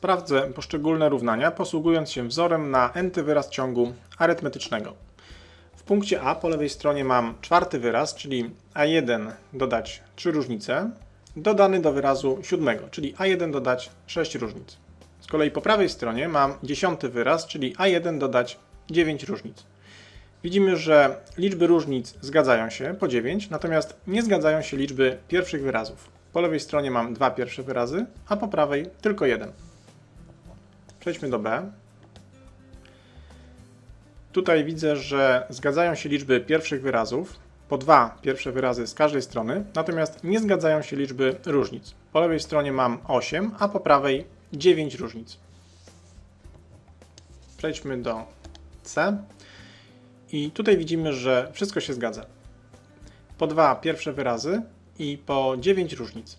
Sprawdzę poszczególne równania, posługując się wzorem na n-ty wyraz ciągu arytmetycznego. W punkcie A po lewej stronie mam czwarty wyraz, czyli a1 dodać 3 różnice, dodany do wyrazu siódmego, czyli a1 dodać 6 różnic. Z kolei po prawej stronie mam dziesiąty wyraz, czyli a1 dodać 9 różnic. Widzimy, że liczby różnic zgadzają się po 9, natomiast nie zgadzają się liczby pierwszych wyrazów. Po lewej stronie mam dwa pierwsze wyrazy, a po prawej tylko jeden. Przejdźmy do B. Tutaj widzę, że zgadzają się liczby pierwszych wyrazów, po dwa pierwsze wyrazy z każdej strony, natomiast nie zgadzają się liczby różnic. Po lewej stronie mam 8, a po prawej 9 różnic. Przejdźmy do C. I tutaj widzimy, że wszystko się zgadza. Po dwa pierwsze wyrazy i po 9 różnic.